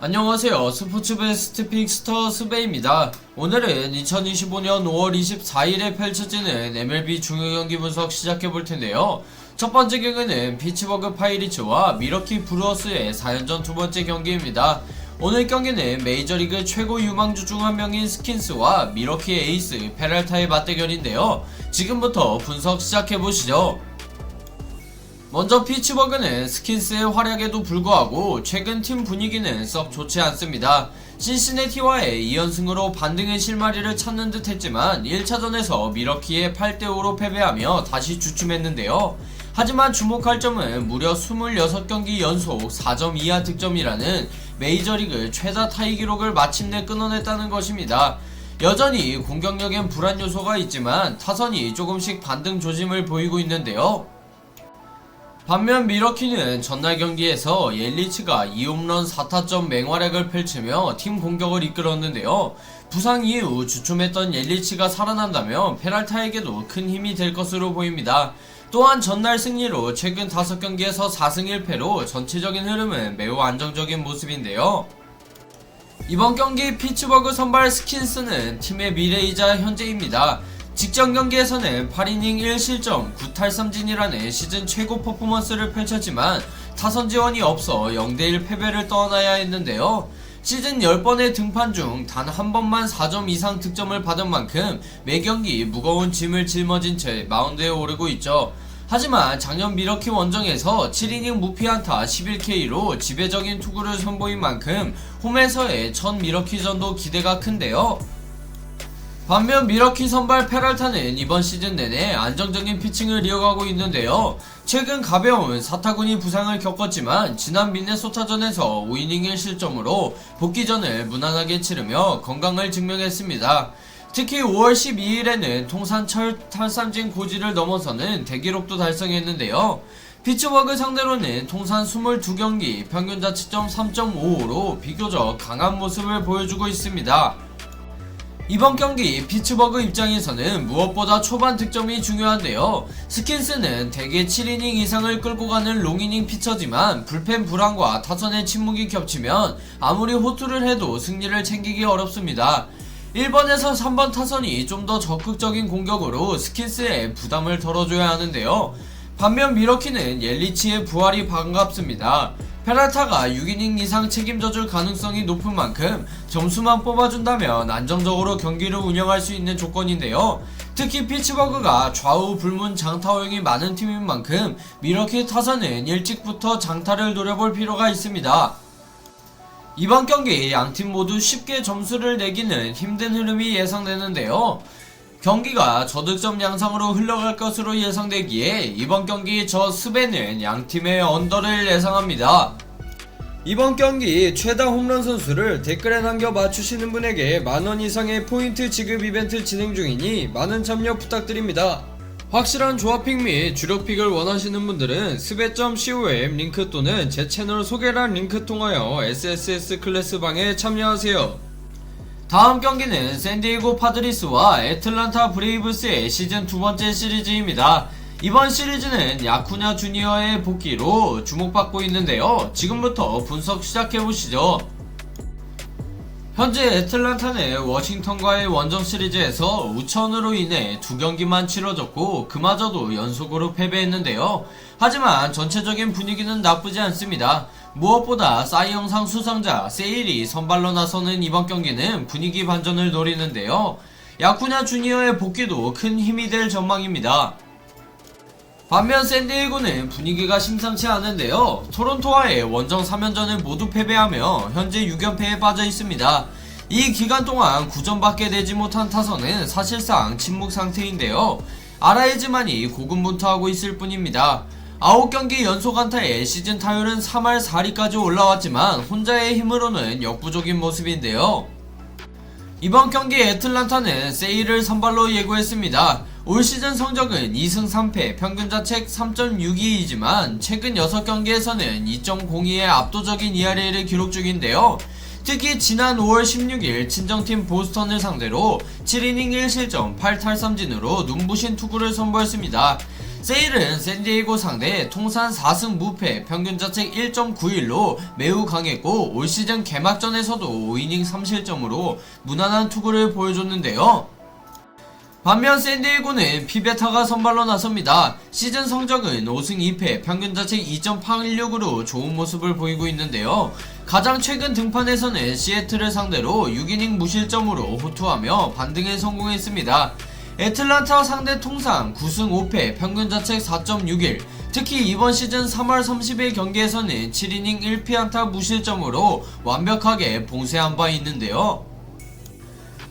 안녕하세요. 스포츠 베스트 픽스터 스베입니다. 오늘은 2025년 5월 24일에 펼쳐지는 MLB 중요 경기 분석 시작해 볼 텐데요. 첫 번째 경기는 피츠버그 파이리츠와 미러키 브루어스의 4연전 두 번째 경기입니다. 오늘 경기는 메이저리그 최고 유망주 중 한 명인 스킨스와 미러키 에이스 페랄타의 맞대결인데요. 지금부터 분석 시작해 보시죠. 먼저 피츠버그는 스킨스의 활약에도 불구하고 최근 팀 분위기는 썩 좋지 않습니다. 신시내티와의 2연승으로 반등의 실마리를 찾는 듯 했지만 1차전에서 미러키에 8대5로 패배하며 다시 주춤했는데요. 하지만 주목할 점은 무려 26경기 연속 4점 이하 득점이라는 메이저리그 최다 타이 기록을 마침내 끊어냈다는 것입니다. 여전히 공격력엔 불안 요소가 있지만 타선이 조금씩 반등 조짐을 보이고 있는데요. 반면 미러키는 전날 경기에서 옐리츠가 2홈런 4타점 맹활약을 펼치며 팀 공격을 이끌었는데요. 부상 이후 주춤했던 옐리치가 살아난다면 페랄타에게도 큰 힘이 될 것으로 보입니다. 또한 전날 승리로 최근 5경기에서 4승 1패로 전체적인 흐름은 매우 안정적인 모습인데요. 이번 경기 피츠버그 선발 스킨스는 팀의 미래이자 현재입니다. 직전 경기에서는 8이닝 1실점 9탈삼진이라는 시즌 최고 퍼포먼스를 펼쳤지만 타선 지원이 없어 0대1 패배를 떠나야 했는데요. 시즌 10번의 등판 중 단 한 번만 4점 이상 득점을 받은 만큼 매 경기 무거운 짐을 짊어진 채 마운드에 오르고 있죠. 하지만 작년 미러키 원정에서 7이닝 무피안타 11K로 지배적인 투구를 선보인 만큼 홈에서의 첫 미러키전도 기대가 큰데요. 반면 미러키 선발 페랄타는 이번 시즌 내내 안정적인 피칭을 이어가고 있는데요. 최근 가벼운 사타구니 부상을 겪었지만 지난 미네소타전에서 5이닝 1실점으로 복귀전을 무난하게 치르며 건강을 증명했습니다. 특히 5월 12일에는 통산 철 탈삼진 고지를 넘어서는 대기록도 달성했는데요. 피츠버그 상대로는 통산 22경기 평균 자책점 3.55로 비교적 강한 모습을 보여주고 있습니다. 이번 경기 피츠버그 입장에서는 무엇보다 초반 득점이 중요한데요. 스킨스는 대개 7이닝 이상을 끌고 가는 롱이닝 피처지만 불펜 불안과 타선의 침묵이 겹치면 아무리 호투를 해도 승리를 챙기기 어렵습니다. 1번에서 3번 타선이 좀 더 적극적인 공격으로 스킨스에 부담을 덜어줘야 하는데요. 반면 미러키는 옐리치의 부활이 반갑습니다. 페라타가 6이닝 이상 책임져줄 가능성이 높은 만큼 점수만 뽑아준다면 안정적으로 경기를 운영할 수 있는 조건인데요. 특히 피츠버그가 좌우 불문 장타 허용이 많은 팀인 만큼 미러키 타선은 일찍부터 장타를 노려볼 필요가 있습니다. 이번 경기 양 팀 모두 쉽게 점수를 내기는 힘든 흐름이 예상되는데요. 경기가 저득점 양상으로 흘러갈 것으로 예상되기에 이번 경기 저 스베는 양팀의 언더를 예상합니다. 이번 경기 최다 홈런 선수를 댓글에 남겨 맞추시는 분에게 만원 이상의 포인트 지급 이벤트 진행 중이니 많은 참여 부탁드립니다. 확실한 조합픽 및 주력픽을 원하시는 분들은 스베.com 링크 또는 제 채널 소개란 링크 통하여 SSS 클래스 방에 참여하세요. 다음 경기는 샌디에고 파드리스와 애틀란타 브레이브스의 시즌 두 번째 시리즈입니다. 이번 시리즈는 야쿠냐 주니어의 복귀로 주목받고 있는데요. 지금부터 분석 시작해보시죠. 현재 애틀란타는 워싱턴과의 원정 시리즈에서 우천으로 인해 두 경기만 치러졌고 그마저도 연속으로 패배했는데요. 하지만 전체적인 분위기는 나쁘지 않습니다. 무엇보다 싸이 영상 수상자 세일이 선발로 나서는 이번 경기는 분위기 반전을 노리는데요. 야쿠냐 주니어의 복귀도 큰 힘이 될 전망입니다. 반면 샌디에고는 분위기가 심상치 않은데요. 토론토와의 원정 3연전을 모두 패배하며 현재 6연패에 빠져 있습니다. 이 기간 동안 9점밖에 내지 못한 타선은 사실상 침묵 상태인데요. 아라이즈만이 고군분투하고 있을 뿐입니다. 9경기 연속 안타에 시즌 타율은 3할 4리까지 올라왔지만 혼자의 힘으로는 역부족인 모습인데요. 이번 경기 애틀란타는 세일을 선발로 예고했습니다. 올 시즌 성적은 2승 3패, 평균 자책 3.62이지만 최근 6경기에서는 2.02의 압도적인 ERA를 기록 중인데요. 특히 지난 5월 16일 친정팀 보스턴을 상대로 7이닝 1실점 8탈삼진으로 눈부신 투구를 선보였습니다. 세일은 샌디에이고 상대 통산 4승 무패 평균 자책 1.91로 매우 강했고 올 시즌 개막전에서도 5이닝 3실점으로 무난한 투구를 보여줬는데요. 반면 샌디에이고는 피베타가 선발로 나섭니다. 시즌 성적은 5승 2패, 평균 자책 2.86으로 좋은 모습을 보이고 있는데요. 가장 최근 등판에서는 시애틀을 상대로 6이닝 무실점으로 호투하며 반등에 성공했습니다. 애틀란타 상대 통상 9승 5패, 평균 자책 4.61. 특히 이번 시즌 3월 30일 경기에서는 7이닝 1피안타 무실점으로 완벽하게 봉쇄한 바 있는데요.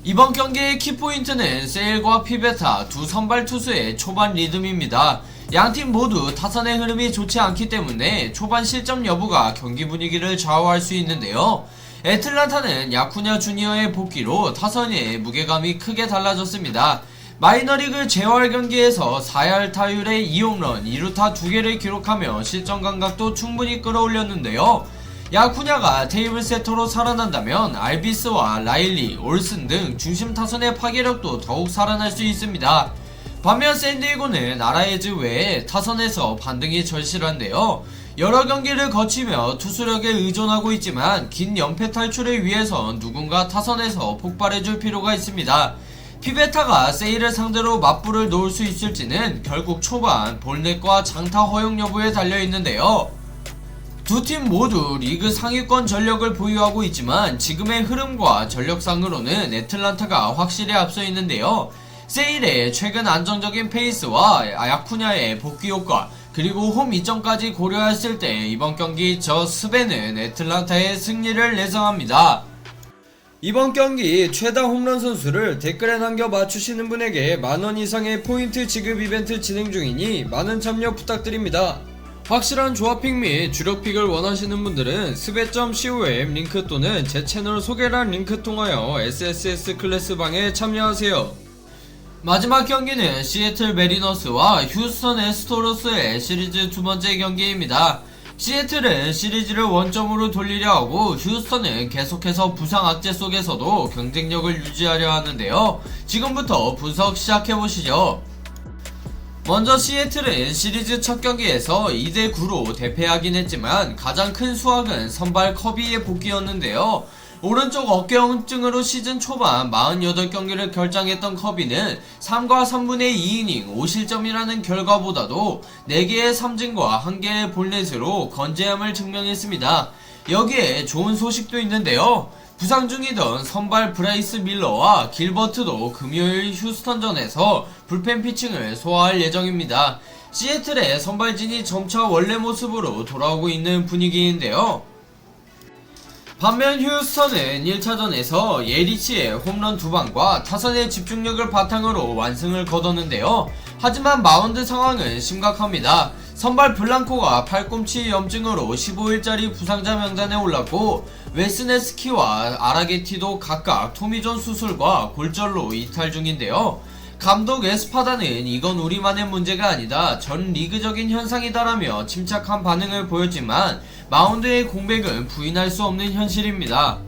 이번 경기의 키포인트는 세일과 피베타 두 선발 투수의 초반 리듬입니다. 양팀 모두 타선의 흐름이 좋지 않기 때문에 초반 실점 여부가 경기 분위기를 좌우할 수 있는데요. 애틀란타는 야쿠냐 주니어의 복귀로 타선의 무게감이 크게 달라졌습니다. 마이너리그 재활 경기에서 4할 타율의 2홈런, 2루타 2개를 기록하며 실점 감각도 충분히 끌어올렸는데요. 야쿠냐가 테이블 세터로 살아난다면 알비스와 라일리, 올슨 등 중심 타선의 파괴력도 더욱 살아날 수 있습니다. 반면 샌디에고는 아라에즈 외에 타선에서 반등이 절실한데요. 여러 경기를 거치며 투수력에 의존하고 있지만 긴 연패 탈출을 위해선 누군가 타선에서 폭발해줄 필요가 있습니다. 피베타가 세일을 상대로 맞불을 놓을 수 있을지는 결국 초반 볼넷과 장타 허용 여부에 달려 있는데요. 두 팀 모두 리그 상위권 전력을 보유하고 있지만 지금의 흐름과 전력상으로는 애틀란타가 확실히 앞서 있는데요. 세일의 최근 안정적인 페이스와 야쿠냐의 복귀 효과 그리고 홈 이점까지 고려했을 때 이번 경기 저 스베는 애틀란타의 승리를 예상합니다. 이번 경기 최다 홈런 선수를 댓글에 남겨 맞추시는 분에게 만원 이상의 포인트 지급 이벤트 진행 중이니 많은 참여 부탁드립니다. 확실한 조합픽 및 주력픽을 원하시는 분들은 스베.com 링크 또는 제 채널 소개란 링크 통하여 SSS 클래스방에 참여하세요. 마지막 경기는 시애틀 메리너스와 휴스턴 에스토로스의 시리즈 두 번째 경기입니다. 시애틀은 시리즈를 원점으로 돌리려 하고 휴스턴은 계속해서 부상 악재 속에서도 경쟁력을 유지하려 하는데요. 지금부터 분석 시작해보시죠. 먼저 시애틀은 시리즈 첫 경기에서 2대9로 대패하긴 했지만 가장 큰 수확은 선발 커비의 복귀였는데요. 오른쪽 어깨염증으로 시즌 초반 48경기를 결장했던 커비는 3과 3분의 2이닝 5실점이라는 결과보다도 4개의 삼진과 1개의 볼넷으로 건재함을 증명했습니다. 여기에 좋은 소식도 있는데요. 부상 중이던 선발 브라이스 밀러와 길버트도 금요일 휴스턴전에서 불펜 피칭을 소화할 예정입니다. 시애틀의 선발진이 점차 원래 모습으로 돌아오고 있는 분위기인데요. 반면 휴스턴은 1차전에서 예리치의 홈런 두 방과 타선의 집중력을 바탕으로 완승을 거뒀는데요. 하지만 마운드 상황은 심각합니다. 선발 블랑코가 팔꿈치 염증으로 15일짜리 부상자 명단에 올랐고 웨스네스키와 아라게티도 각각 토미존 수술과 골절로 이탈 중인데요. 감독 에스파다는 이건 우리만의 문제가 아니다. 전 리그적인 현상이다라며 침착한 반응을 보였지만 마운드의 공백은 부인할 수 없는 현실입니다.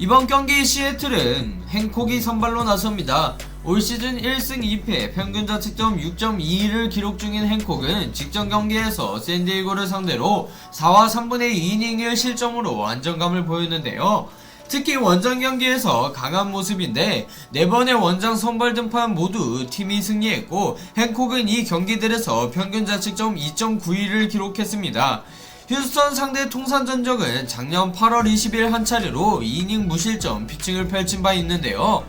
이번 경기 시애틀은 행콕이 선발로 나섭니다. 올 시즌 1승 2패 평균 자책점 6.21을 기록 중인 행콕은 직전 경기에서 샌디에고를 상대로 4와 3분의 2이닝 1실점으로 안정감을 보였는데요. 특히 원정 경기에서 강한 모습인데 네 번의 원정 선발 등판 모두 팀이 승리했고 행콕은 이 경기들에서 평균 자책점 2.91을 기록했습니다. 휴스턴 상대 통산 전적은 작년 8월 20일 한 차례로 2이닝 무실점 피칭을 펼친 바 있는데요.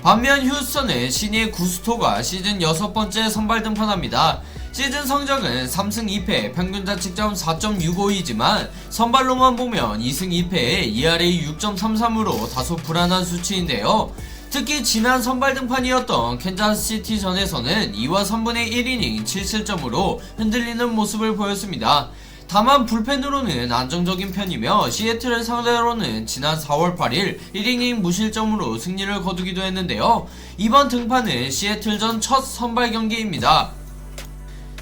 반면 휴스턴의 신예 구스토가 시즌 여섯 번째 선발 등판합니다. 시즌 성적은 3승 2패 평균 자책점 4.65이지만 선발로만 보면 2승 2패에 ERA 6.33으로 다소 불안한 수치인데요. 특히 지난 선발 등판이었던 캔자스시티 전에서는 2와 3분의 1이닝 7실점으로 흔들리는 모습을 보였습니다. 다만 불펜으로는 안정적인 편이며 시애틀을 상대로는 지난 4월 8일 1이닝 무실점으로 승리를 거두기도 했는데요. 이번 등판은 시애틀전 첫 선발 경기입니다.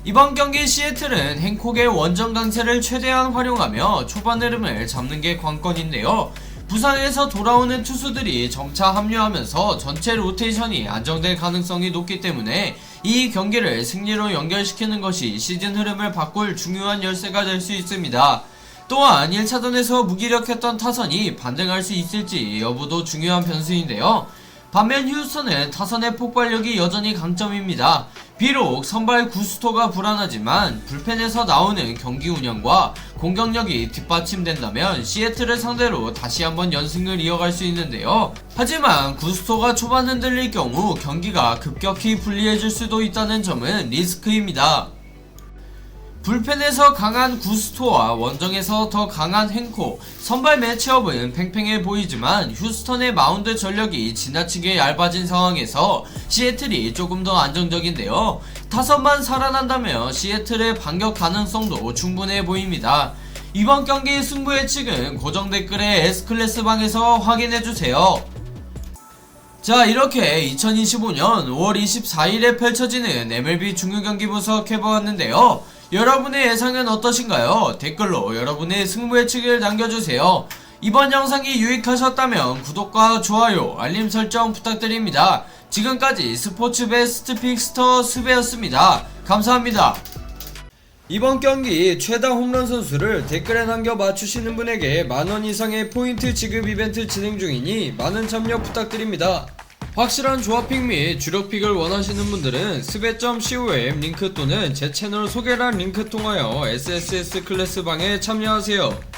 이번 경기 시애틀은 행콕의 원정 강세를 최대한 활용하며 초반 흐름을 잡는 게 관건인데요. 부상에서 돌아오는 투수들이 점차 합류하면서 전체 로테이션이 안정될 가능성이 높기 때문에 이 경기를 승리로 연결시키는 것이 시즌 흐름을 바꿀 중요한 열쇠가 될 수 있습니다. 또한 1차전에서 무기력했던 타선이 반등할 수 있을지 여부도 중요한 변수인데요. 반면 휴스턴은 타선의 폭발력이 여전히 강점입니다. 비록 선발 구스토가 불안하지만 불펜에서 나오는 경기 운영과 공격력이 뒷받침된다면 시애틀을 상대로 다시 한번 연승을 이어갈 수 있는데요. 하지만 구스토가 초반 흔들릴 경우 경기가 급격히 불리해질 수도 있다는 점은 리스크입니다. 불펜에서 강한 구스토와 원정에서 더 강한 행코 선발 매치업은 팽팽해 보이지만 휴스턴의 마운드 전력이 지나치게 얇아진 상황에서 시애틀이 조금 더 안정적인데요. 타선만 살아난다면 시애틀의 반격 가능성도 충분해 보입니다. 이번 경기 승부 예측은 고정 댓글에 S클래스 방에서 확인해주세요. 자 이렇게 2025년 5월 24일에 펼쳐지는 MLB 중요경기 분석 해보았는데요 여러분의 예상은 어떠신가요? 댓글로 여러분의 승부 예측을 남겨주세요 이번 영상이 유익하셨다면 구독과 좋아요 알림 설정 부탁드립니다 지금까지 스포츠 베스트 픽스터 수배였습니다 감사합니다 이번 경기 최다 홈런 선수를 댓글에 남겨 맞추시는 분에게 만원 이상의 포인트 지급 이벤트 진행 중이니 많은 참여 부탁드립니다. 확실한 조합픽 및 주력픽을 원하시는 분들은 스베.com 링크 또는 제 채널 소개란 링크 통하여 SSS 클래스 방에 참여하세요.